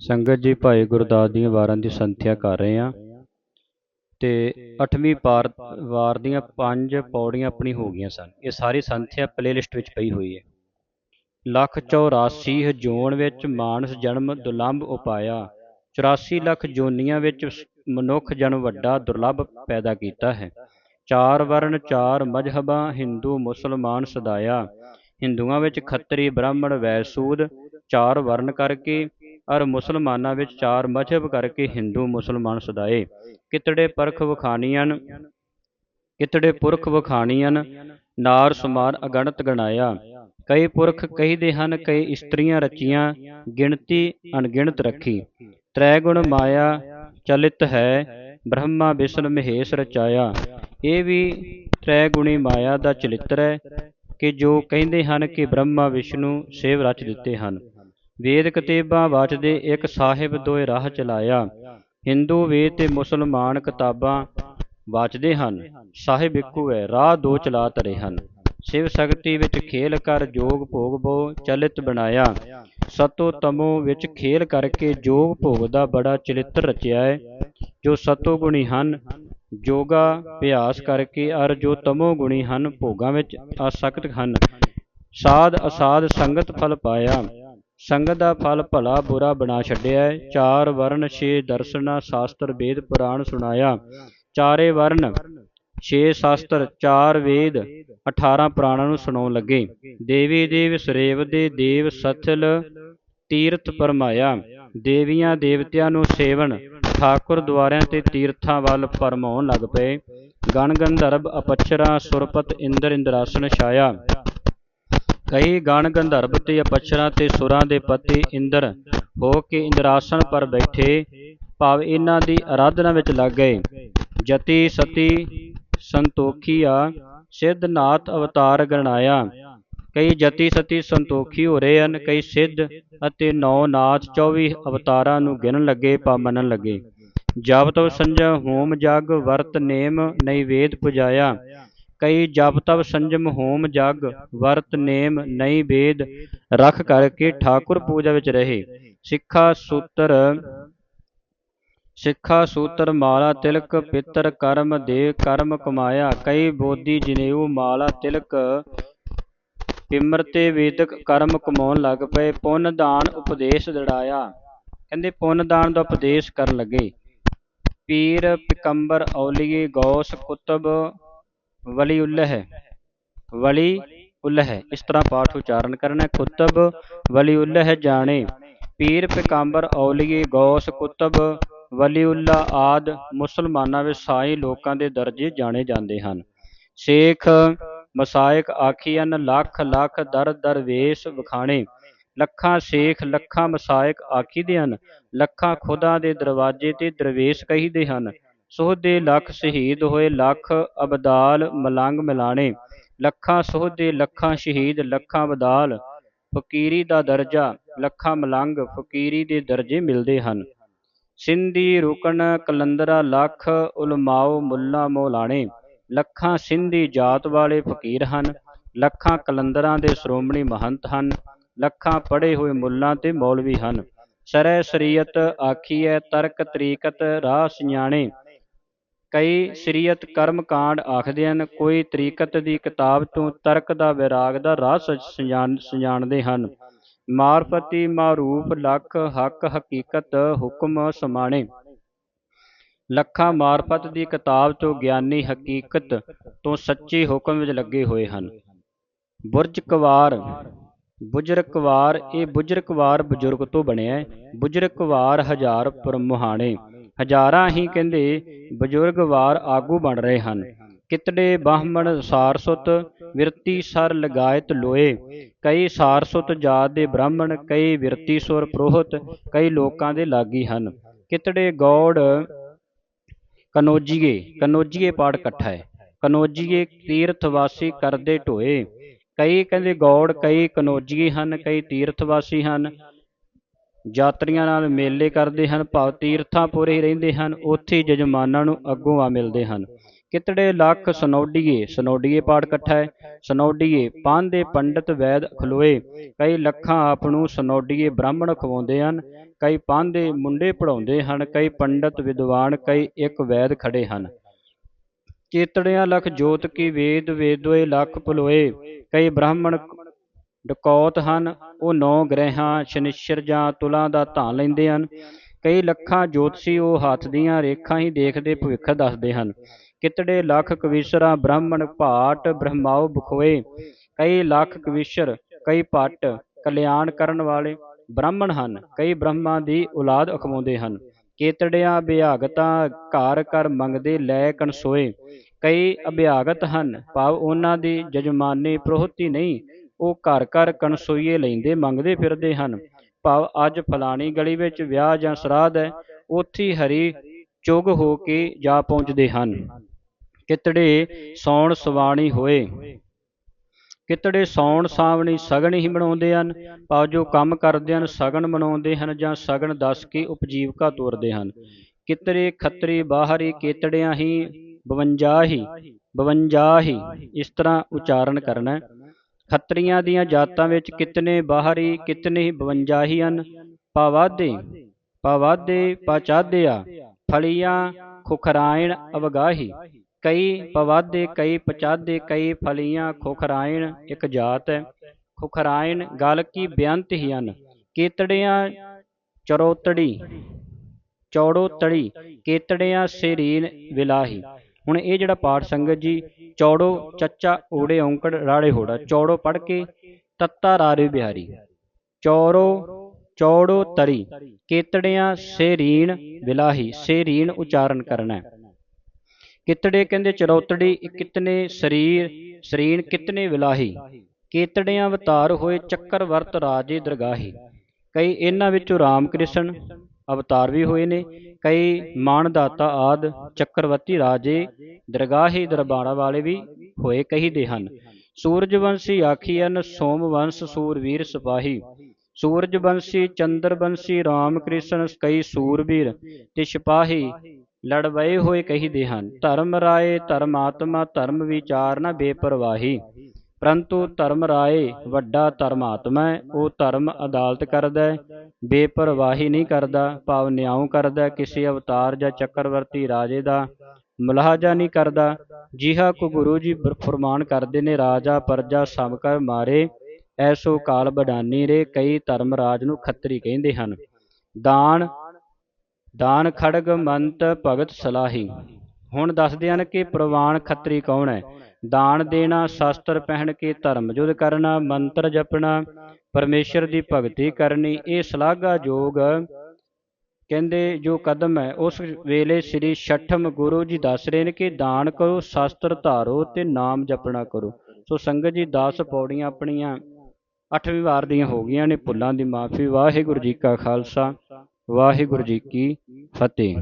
ਸੰਗਤ ਜੀ ਭਾਈ ਗੁਰਦਾਸ ਦੀਆਂ ਵਾਰਾਂ ਦੀ ਸੰਥਿਆ ਕਰ ਰਹੇ ਹਾਂ। ਤੇ 8ਵੀਂ ਪਾਰ ਵਾਰ ਦੀਆਂ ਪੰਜ ਪੌੜੀਆਂ ਆਪਣੀ ਹੋ ਗਈਆਂ ਸਨ। ਇਹ ਸਾਰੀ ਸੰਥਿਆ ਪਲੇਲਿਸਟ ਵਿੱਚ ਪਈ ਹੋਈ ਹੈ। ਲੱਖ 84 ਹਜੂਣ ਵਿੱਚ ਮਾਨਸ ਜਨਮ ਦੁਲੰਭ ਉਪਾਇਆ। 84 ਲੱਖ ਜੋਨੀਆਂ ਵਿੱਚ ਮਨੁੱਖ ਜਨਮ ਵੱਡਾ ਦੁਰਲੱਭ ਪੈਦਾ ਕੀਤਾ ਹੈ। ਚਾਰ ਵਰਣ ਚਾਰ ਮਜਹਬਾਂ, ਹਿੰਦੂ, ਮੁਸਲਮਾਨ ਸਦਾਇਆ। ਹਿੰਦੂਆਂ ਵਿੱਚ ਖੱਤਰੀ, ਬ੍ਰਾਹਮਣ, ਵੈਸੂਦ ਚਾਰ ਵਰਣ ਕਰਕੇ ਔਰ ਮੁਸਲਮਾਨਾਂ ਵਿੱਚ ਚਾਰ ਮਜਹਬ ਕਰਕੇ ਹਿੰਦੂ ਮੁਸਲਮਾਨ ਸਦਾਏ। ਕਿਤੜੇ ਪਰਖ ਵਖਾਣੀਆਂ ਕਿਤੜੇ ਪੁਰਖ ਵਖਾਣੀਆਂ ਨਾਰ ਸਮਾਨ ਅਗਣਤ ਗਣਾਇਆ। ਕਈ ਪੁਰਖ ਕਹੀਦੇ ਹਨ, ਕਈ ਇਸਤਰੀਆਂ ਰਚੀਆਂ, ਗਿਣਤੀ ਅਣਗਿਣਤ ਰੱਖੀ। ਤ੍ਰੈ ਗੁਣ ਮਾਇਆ ਚਲਿਤ ਹੈ, ਬ੍ਰਹਮਾ ਵਿਸ਼ਨ ਮਹੇਸ਼ ਰਚਾਇਆ। ਇਹ ਵੀ ਤ੍ਰੈ ਗੁਣੀ ਮਾਇਆ ਦਾ ਚਲਿੱਤਰ ਹੈ ਕਿ ਜੋ ਕਹਿੰਦੇ ਹਨ ਕਿ ਬ੍ਰਹਮਾ, ਵਿਸ਼ਨੂੰ ਸੇਵ ਰਚ ਦਿੱਤੇ ਹਨ। ਵੇਦ ਕਤੇਬਾਂ ਵਾਚਦੇ ਇੱਕ ਸਾਹਿਬ ਦੋਏ ਰਾਹ ਚਲਾਇਆ। ਹਿੰਦੂ ਵੇਦ ਤੇ ਮੁਸਲਮਾਨ ਕਿਤਾਬਾਂ ਵਾਚਦੇ ਹਨ। ਸਾਹਿਬ ਇੱਕੋ ਹੈ, ਰਾਹ ਦੋ ਚਲਾ ਧਰੇ ਹਨ। ਸ਼ਿਵ ਸ਼ਕਤੀ ਵਿੱਚ ਖੇਲ ਕਰ ਜੋਗ ਭੋਗ ਬੋ ਚਲਿਤ ਬਣਾਇਆ। ਸਤੋ ਤਮੋ ਵਿੱਚ ਖੇਲ ਕਰਕੇ ਜੋਗ ਭੋਗ ਦਾ ਬੜਾ ਚਲਿੱਤਰ ਰਚਿਆ ਹੈ। ਜੋ ਸਤੋ ਗੁਣੀ ਹਨ, ਜੋਗਾ ਅਭਿਆਸ ਕਰਕੇ ਅਰ ਜੋ ਤਮੋ ਗੁਣੀ ਹਨ, ਭੋਗਾਂ ਵਿੱਚ ਆਸਕਤ ਹਨ। ਸਾਧ ਅਸਾਧ ਸੰਗਤ ਫਲ ਪਾਇਆ। ਸੰਗਤ ਦਾ ਫਲ ਭਲਾ ਬੁਰਾ ਬਣਾ ਛੱਡਿਆ ਹੈ। ਚਾਰ ਵਰਨ ਛੇ ਦਰਸ਼ਨਾ ਸ਼ਾਸਤਰ ਵੇਦ ਪੁਰਾਣ ਸੁਣਾਇਆ। ਚਾਰੇ ਵਰਨ ਛੇ ਸ਼ਾਸਤਰ ਚਾਰ ਵੇਦ 18 ਪੁਰਾਣਾਂ ਨੂੰ ਸੁਣਾਉਣ ਲੱਗੇ। ਦੇਵੀ ਦੇਵ ਸਰੇਵ ਦੇ ਦੇਵ ਸਥਲ ਤੀਰਥ ਪਰਮਾਇਆ। ਦੇਵੀਆਂ ਦੇਵਤਿਆਂ ਨੂੰ ਸੇਵਨ ਠਾਕੁਰ ਦੁਆਰਿਆਂ ਤੇ ਤੀਰਥਾਂ ਵੱਲ ਪਰਮਾਉਣ ਲੱਗ ਪਏ। ਗਣ ਗੰਧਰਵ ਅਪਚਰਾ ਸੁਰਪਤ ਇੰਦਰ ਇੰਦਰਾਸਨ ਛਾਇਆ। ਕਈ ਗਣ ਗੰਧਰਵ ਤੇ ਅਪਚਰਾ ਤੇ ਸੁਰਾਂ ਦੇ ਪਤੀ ਇੰਦਰ ਹੋ ਕੇ ਇੰਦਰਾਸਨ ਪਰ ਬੈਠੇ, ਭਾਵ ਇਹਨਾਂ ਦੀ ਆਰਾਧਨਾ ਵਿੱਚ ਲੱਗ ਗਏ। ਜਤੀ ਸਤੀ ਸੰਤੋਖੀਆ ਸਿੱਧਨਾਥ ਅਵਤਾਰ ਗਣਾਇਆ। ਕਈ ਜਤੀ ਸਤੀ ਸੰਤੋਖੀ ਹੋ ਰਹੇ ਹਨ, ਕਈ ਸਿੱਧ ਅਤੇ ਨੌ ਨਾਥ 24 ਅਵਤਾਰਾਂ ਨੂੰ ਗਿਣਨ ਲੱਗੇ ਪਾ ਮੰਨਣ ਲੱਗੇ। ਜਪ ਤਪ ਸੰਜਮ ਹੋਮ ਜਗ ਵਰਤ ਨੇਮ ਨਿਵੇਦ ਪੁਜਾਇਆ। ਕਈ ਜਪ ਤਪ ਸੰਜਮ ਹੋਮ ਜਗ, ਵਰਤ ਨੇਮ ਨਈ ਵੇਦ, ਰਖ ਕਰਕੇ ਠਾਕੁਰ ਪੂਜਾ ਵਿੱਚ ਰਹੇ। ਸਿੱਖਾ ਸੂਤਰ ਸਿੱਖਾ ਸੂਤਰ ਮਾਲਾ ਤਿਲਕ ਪਿੱਤਰ ਕਰਮ ਦੇ ਕਰਮ ਕਮਾਇਆ। ਕਈ ਬੋਧੀ ਜਨੇਊ ਮਾਲਾ ਤਿਲਕ ਪਿਮਰ ਤੇ ਵੇਦਕ ਕਰਮ ਕਮਾਉਣ ਲੱਗ ਪਏ। ਪੁੰਨ ਦਾਨ ਉਪਦੇਸ਼ ਦੜਾਇਆ। ਕਹਿੰਦੇ ਪੁੰਨ ਦਾਨ ਦਾ ਉਪਦੇਸ਼ ਕਰਨ ਲੱਗੇ। ਪੀਰ ਪਿਕੰਬਰ ਔਲੀਏ, ਗੌਸ ਕੁਤਬ ਵਲੀ ਉਲਹ ਵਲੀ ਉਲਹ ਇਸ ਤਰ੍ਹਾਂ ਪਾਠ ਉਚਾਰਨ ਕਰਨਾ ਕੁਤਬ ਵਲੀ ਉਲਹ ਜਾਣੇ। ਪੀਰ ਪਿਕੰਬਰ ਔਲੀਏ ਗੌਸ ਕੁਤਬ ਵਲੀਉੱਲਾ ਆਦ। ਮੁਸਲਮਾਨਾਂ ਵਿੱਚ ਸਾਈ ਲੋਕਾਂ ਦੇ ਦਰਜੇ ਜਾਣੇ ਜਾਂਦੇ ਹਨ। ਸ਼ੇਖ ਮਸਾਇਕ ਆਖੀਆਂ ਲੱਖ ਲੱਖ ਦਰ ਦਰਵੇਸ਼ ਵਿਖਾਣੇ। ਲੱਖਾਂ ਸ਼ੇਖ ਲੱਖਾਂ ਮਸਾਇਕ ਆਖੀਦੇ ਹਨ। ਲੱਖਾਂ ਖੁਦਾ ਦੇ ਦਰਵਾਜ਼ੇ ਤੇ ਦਰਵੇਸ਼ ਕਹੀਦੇ ਹਨ। ਸੋਹਦੇ ਲੱਖ ਸ਼ਹੀਦ ਹੋਏ, ਲੱਖ ਅਬਦਾਲ ਮਲੰਗ ਮਿਲਾਣੇ। ਲੱਖਾਂ ਸੋਹਦੇ ਲੱਖਾਂ ਸ਼ਹੀਦ, ਲੱਖਾਂ ਅਬਦਾਲ। ਫਕੀਰੀ ਦਾ ਦਰਜਾ, ਲੱਖਾਂ ਮਲੰਗ ਫਕੀਰੀ ਦੇ ਦਰਜੇ ਮਿਲਦੇ ਹਨ। ਸਿੰਧੀ ਰੁਕਣ ਕਲੰਦਰਾ ਲੱਖ ਉਲਮਾਓ ਮੁੱਲਾ ਮੌਲਾਣੇ। ਲੱਖਾਂ ਸਿੰਧੀ ਜਾਤ ਵਾਲੇ ਫਕੀਰ ਹਨ। ਲੱਖਾਂ ਕਲੰਦਰਾਂ ਦੇ ਸ਼੍ਰੋਮਣੀ ਮਹੰਤ ਹਨ। ਲੱਖਾਂ ਪੜ੍ਹੇ ਹੋਏ ਮੁੱਲਾਂ ਤੇ ਮੌਲਵੀ ਹਨ। ਸ਼ਰੈ ਸ਼ਰੀਅਤ ਆਖੀਐ ਤਰਕ ਤਰੀਕਤ ਰਾਹ ਸਿਆਣੇ। ਕਈ ਸ਼ਰੀਅਤ ਕਰਮ ਕਾਂਡ ਆਖਦੇ ਹਨ, ਕੋਈ ਤਰੀਕਤ ਦੀ ਕਿਤਾਬ ਤੋਂ ਤਰਕ ਦਾ ਵਿਰਾਗ ਦਾ ਰਾਹ ਸਿਆਣਦੇ ਹਨ। ਮਾਰਫਤੀ ਮਾਰੂਫ ਲੱਖ ਹੱਕ ਹਕੀਕਤ ਹੁਕਮ ਸਮਾਣੇ। ਲੱਖਾਂ ਮਾਰਫਤ ਦੀ ਕਿਤਾਬ ਤੋਂ ਗਿਆਨੀ ਹਕੀਕਤ ਤੋਂ ਸੱਚੇ ਹੁਕਮ ਵਿੱਚ ਲੱਗੇ ਹੋਏ ਹਨ। ਬੁਰਜ ਕਵਾਰ ਬੁਜਰਕਵਾਰ, ਇਹ ਬੁਜਰਕਵਾਰ ਬਜ਼ੁਰਗ ਤੋਂ ਬਣਿਆ ਹੈ। ਬੁਜਰਕਵਾਰ ਹਜ਼ਾਰ ਪਰਮਹਾਣੇ। ਹਜ਼ਾਰਾਂ ਹੀ ਕਹਿੰਦੇ ਬਜ਼ੁਰਗਵਾਰ ਆਗੂ ਬਣ ਰਹੇ ਹਨ। ਕਿਤੜੇ ਬਾਹਮਣ ਸਾਰਸੁਤ ਵਿਰਤੀ ਸਰ ਲਗਾਇਤ ਲੋਏ। ਕਈ ਸਾਰਸੁਤ ਜਾਤ ਦੇ ਬ੍ਰਾਹਮਣ, ਕਈ ਵਿਰਤੀ ਸੁਰ ਪ੍ਰੋਹਤ, ਕਈ ਲੋਕਾਂ ਦੇ ਲਾਗੀ ਹਨ। ਕਿਤੜੇ ਗੌੜ ਕਨੋਜੀਏ ਕਨੋਜੀਏ ਪਾਠ ਇਕੱਠਾ ਹੈ। ਕਨੋਜੀਏ ਤੀਰਥ ਵਾਸੀ ਕਰਦੇ ਢੋਏ। ਕਈ ਕਹਿੰਦੇ ਗੌੜ, ਕਈ ਕਨੋਜੀਏ ਹਨ, ਕਈ ਤੀਰਥ ਵਾਸੀ ਹਨ। ਯਾਤਰੀਆਂ ਨਾਲ ਮੇਲੇ ਕਰਦੇ ਹਨ, ਭਾਵ ਤੀਰਥਾਂ ਪੂਰੇ ਹੀ ਰਹਿੰਦੇ ਹਨ, ਉੱਥੇ ਜਜਮਾਨਾਂ ਨੂੰ ਅੱਗੋਂ ਆ ਮਿਲਦੇ ਹਨ। ਕਿਤੜੇ ਲੱਖ ਸਨੋਡੀਏ ਸਨੋਡੀਏ ਪਾਠ ਇਕੱਠਾ ਹੈ, ਸਨੋਡੀਏ ਪਾਂਦੇ ਪੰਡਤ ਵੈਦ ਖਲੋਏ, ਕਈ ਲੱਖਾਂ ਆਪ ਨੂੰ ਸਨੋਡੀਏ ਬ੍ਰਾਹਮਣ ਖਵਾਉਂਦੇ ਹਨ, ਕਈ ਪਾਂਦੇ ਮੁੰਡੇ ਪੜਾਉਂਦੇ ਹਨ, ਕਈ ਪੰਡਤ ਵਿਦਵਾਨ, ਕਈ ਇੱਕ ਵੈਦ ਖੜੇ ਹਨ। ਚੇਤੜਿਆਂ ਲਖ ਜੋਤ ਕੀ ਵੇਦ ਵੇਦੋਏ ਲਖ ਭਲੋਏ, ਕਈ ਬ੍ਰਾਹਮਣ ਡਕੌਤ ਹਨ, ਉਹ ਨੌ ਗ੍ਰਹਿਆਂ ਸ਼ਨਿਸ਼ਰ ਜਾਂ ਤੁਲਾਂ ਦਾ ਧਾਨ ਲੈਂਦੇ ਹਨ। ਕਈ ਲੱਖਾਂ ਜੋਤਸ਼ੀ ਉਹ ਹੱਥ ਦੀਆਂ ਰੇਖਾਂ ਹੀ ਦੇਖਦੇ ਭਵਿੱਖ ਦੱਸਦੇ ਹਨ। ਕਿਤੜੇ ਲੱਖ ਕਵੀਸ਼ਰਾਂ ਬ੍ਰਾਹਮਣ ਭਾਟ ਬ੍ਰਹਮਾਉ ਬਖੋਏ, ਕਈ ਲੱਖ ਕਵੀਸ਼ਰ, ਕਈ ਭੱਟ ਕਲਿਆਣ ਕਰਨ ਵਾਲੇ ਬ੍ਰਾਹਮਣ ਹਨ। ਕਈ ਬ੍ਰਹਮਾ ਦੀ ਔਲਾਦ ਅਖਵਾਉਂਦੇ ਹਨ। ਕੇਤੜਿਆਂ ਅਭਿਆਗਤਾਂ ਘਰ ਕਰ ਮੰਗਦੇ ਲੈ ਕਨਸੋਏ ਕਈ ਅਭਿਆਗਤ ਹਨ। ਭਾਵ ਉਹਨਾਂ ਦੀ ਜਜਮਾਨੀ ਪ੍ਰੋਹਤੀ ਨਹੀਂ ਉਹ ਘਰ ਘਰ ਕਣਸੋਈਏ ਲੈਂਦੇ, ਮੰਗਦੇ ਫਿਰਦੇ ਹਨ। ਭਾਵ ਅੱਜ ਫਲਾਣੀ ਗਲੀ ਵਿੱਚ ਵਿਆਹ ਜਾਂ ਸਰਾਧ ਹੈ, ਉੱਥੇ ਹਰੀ ਚੁਗ ਹੋ ਕੇ ਜਾ ਪਹੁੰਚਦੇ ਹਨ। ਕਿਤੜੇ ਸੌਣ ਸਵਾਣੀ ਹੋਏ। ਕਿਤੜੇ ਸੌਣ ਸਾਵਣੀ ਸਗਨ ਹੀ ਬਣਾਉਂਦੇ ਹਨ। ਭਾਵ ਜੋ ਕੰਮ ਕਰਦੇ ਹਨ ਸਗਨ ਬਣਾਉਂਦੇ ਹਨ ਜਾਂ ਸਗਨ ਦੱਸ ਕੇ ਉਪਜੀਵਕਾ ਤੋਰਦੇ ਹਨ। ਕਿਤਰੇ ਖੱਤਰੀ ਬਾਹਰੀ ਕੇਤੜਿਆਂ ਹੀ 52 ਹੀ 52 ਹੀ ਇਸ ਤਰ੍ਹਾਂ ਉਚਾਰਨ ਕਰਨਾ ਖੱਤਰੀਆਂ ਦੀਆਂ ਜਾਤਾਂ ਵਿੱਚ ਕਿਤਨੇ ਬਾਹਰੀ, ਕਿਤਨੇ ਹੀ 52 ਹੀ ਹਨ। ਪਾਵਾਦੇ ਪਾਵਾਦੇ ਪਾਚਾਦਿਆ ਫਲੀਆਂ, ਖੁਖਰਾਇਣ, ਅਵਗਾਹੀ। ਕਈ ਪਵਾਦੇ ਕਈ ਪਚਾਦੇ ਕਈ ਫਲੀਆਂ, ਖੁਖਰਾਇਣ, ਇੱਕ ਜਾਤ ਹੈ। ਖੁਖਰਾਇਣ ਗਲ ਕੀ ਬੇਅੰਤ ਹੀ ਹਨ। ਕੇਤੜਿਆਂ ਚਰੋਤੜੀ ਚੌੜੋ ਤੜੀ ਕੇਤੜਿਆਂ ਸਰੀਨ ਵਿਲਾਹੀ। ਹੁਣ ਇਹ ਜਿਹੜਾ ਪਾਠ ਸੰਗਤ ਜੀ, ਚੌੜੋ ਚੱਚਾ ਓੜੇ ਔਂਕੜ ਰਾੜੇ ਹੋੜਾ, ਚੌੜੋ ਪੜ ਕੇ ਤੱਤਾ ਰਾਰੇ ਬਿਹਾਰੀ। ਚੌਰੋ, ਚੌੜੋ ਤਰੀ, ਕੇਤੜਿਆਂ ਸੇਰੀਣ ਵਿਲਾਹੀ ਸੇਰੀਣ ਉਚਾਰਨ ਕਰਨਾ ਹੈ। ਕਿਤੜੇ ਕਹਿੰਦੇ ਚਰੌਤੜੀ, ਕਿਤਨੇ ਸਰੀਰ, ਸਰੀਣ ਕਿਤਨੇ ਵਿਲਾਹੀ ਕੇਤੜਿਆਂ ਅਵਤਾਰ ਹੋਏ ਚੱਕਰ ਵਰਤ ਰਾਜੇ ਦਰਗਾਹੀ। ਕਈ ਇਹਨਾਂ ਵਿੱਚੋਂ ਰਾਮ ਕ੍ਰਿਸ਼ਨ ਅਵਤਾਰ ਵੀ ਹੋਏ ਨੇ, ਕਈ ਮਾਨਦਾਤਾ ਆਦ, ਚੱਕਰਵਰਤੀ ਰਾਜੇ, ਦਰਗਾਹੀ ਦਰਬਾਰਾਂ ਵਾਲੇ ਵੀ ਹੋਏ ਕਹੀਦੇ ਹਨ। ਸੂਰਜਵੰਸ਼ੀ ਆਖੀਐਨ, ਸੋਮਵੰਸ਼ ਸੂਰਵੀਰ ਸਿਪਾਹੀ। ਸੂਰਜਵੰਸ਼ੀ, ਚੰਦਰਵੰਸ਼ੀ ਰਾਮ ਕ੍ਰਿਸ਼ਨ ਕਈ ਸੂਰਬੀਰ ਤੇ ਸਿਪਾਹੀ ਲੜਵਏ ਹੋਏ ਕਹੀਦੇ ਹਨ। ਧਰਮ ਰਾਏ ਧਰਮਾਤਮਾ ਧਰਮ ਵਿਚਾਰ ਨਾ ਬੇਪਰਵਾਹੀ। ਪਰੰਤੂ ਧਰਮ ਰਾਏ ਵੱਡਾ ਧਰਮਾਤਮਾ ਹੈ, ਉਹ ਧਰਮ ਅਦਾਲਤ ਕਰਦਾ ਹੈ, ਬੇਪਰਵਾਹੀ ਨਹੀਂ ਕਰਦਾ, ਭਾਵ ਨਿਆਂ ਕਰਦਾ, ਕਿਸੇ ਅਵਤਾਰ ਜਾਂ ਚੱਕਰਵਰਤੀ ਰਾਜੇ ਦਾ ਮੁਲਾਹਜਾ ਨਹੀਂ ਕਰਦਾ, ਜਿਹਾ ਕੋ ਗੁਰੂ ਜੀ ਫਰਮਾਨ ਕਰਦੇ ਨੇ, ਰਾਜਾ ਪਰਜਾ ਸਭ ਕਰ ਮਾਰੇ, ਐਸੋ ਕਾਲ ਬਡਾਨੀ ਰੇ, ਕਈ ਧਰਮ ਰਾਜ ਨੂੰ ਖੱਤਰੀ ਕਹਿੰਦੇ ਹਨ। ਦਾਨ ਦਾਨ ਖੜਗ ਮੰਤ ਭਗਤ ਸਲਾਹੀ। ਹੁਣ ਦੱਸਦੇ ਹਨ ਕਿ ਪ੍ਰਵਾਨ ਖੱਤਰੀ ਕੌਣ ਹੈ? ਦਾਨ ਦੇਣਾ, ਸ਼ਾਸਤਰ ਪਹਿਨ ਕੇ ਧਰਮ ਯੁੱਧ ਕਰਨਾ, ਮੰਤਰ ਜਪਣਾ, ਪਰਮੇਸ਼ਰ ਦੀ ਭਗਤੀ ਕਰਨੀ, ਇਹ ਸ਼ਲਾਘਾ ਯੋਗ ਕਹਿੰਦੇ ਜੋ ਕਦਮ ਹੈ, ਉਸ ਵੇਲੇ ਸ੍ਰੀ ਛਠਮ ਗੁਰੂ ਜੀ ਦੱਸ ਰਹੇ ਨੇ ਕਿ ਦਾਨ ਕਰੋ, ਸ਼ਾਸਤਰ ਧਾਰੋ ਤੇ ਨਾਮ ਜਪਣਾ ਕਰੋ। ਸੋ ਸੰਗਤ ਜੀ 10 ਪੌੜੀਆਂ ਆਪਣੀਆਂ ਅੱਠਵੀਂ ਵਾਰ ਦੀਆਂ ਹੋ ਗਈਆਂ ਨੇ, ਭੁੱਲਾਂ ਦੀ ਮਾਫੀ, ਵਾਹਿਗੁਰੂ ਜੀ ਕਾ ਖਾਲਸਾ, ਵਾਹਿਗੁਰੂ ਜੀ ਕੀ ਫਤਿਹ।